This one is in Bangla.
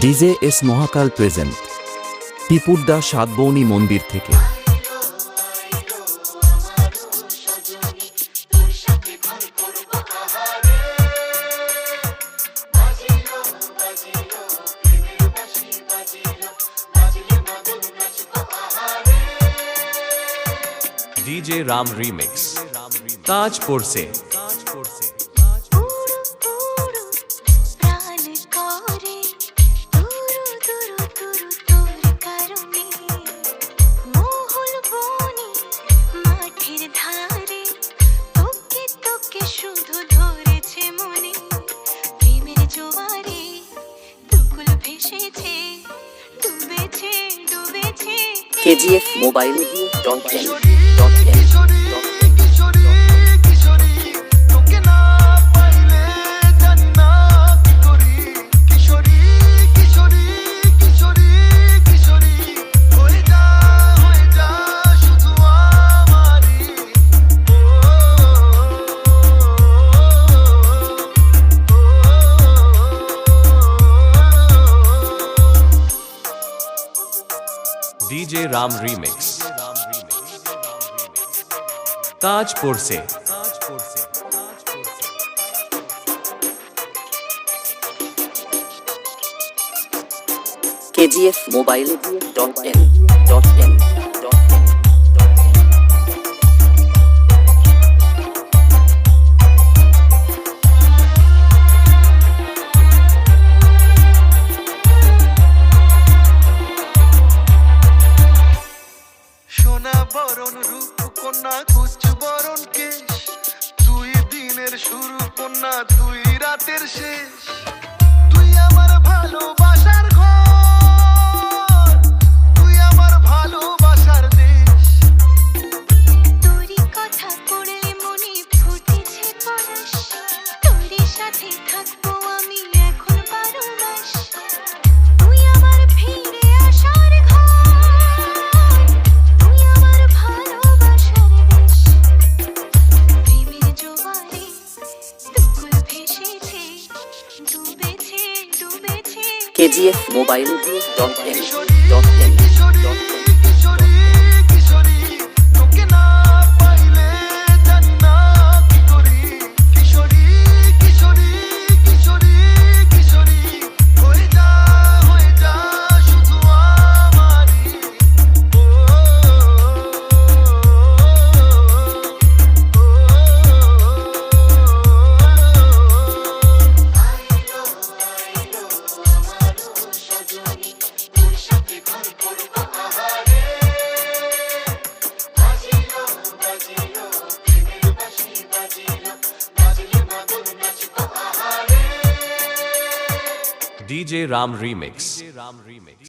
DJ S Mahakal present Pipurda Satbouni মন্দির থেকে। ডিজে রাম रीमिक्स ताजपुर से KGF mobile dot DJ Ram remix. Tajpur से। ताजपुर से K G F mobile dot N dot in দিনের শুরু কন্যা তুই রাতের শেষ। KGF mobile dot M dot M DJ Ram Remix. DJ Ram Remix.